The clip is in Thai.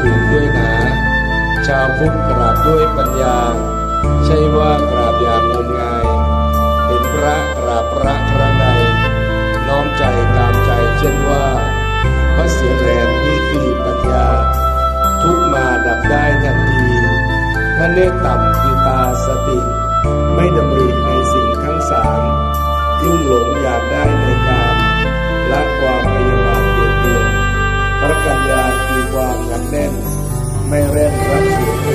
ถูกด้วยหนา ชาวพุทธกราบด้วยปัญญา ใช่ว่ากราบอย่างงมงาย เห็นพระกราบพระครั้งใดน้อมใจตามใจเช่นว่า พระเสียแรงนี่คือปัญญา ทุกมาดับได้ทันทีพระเนตรต่ำคือตาสติ ไม่ดำริในสิ่งทั้งสามลุ่มหลงอยากได้ใน คว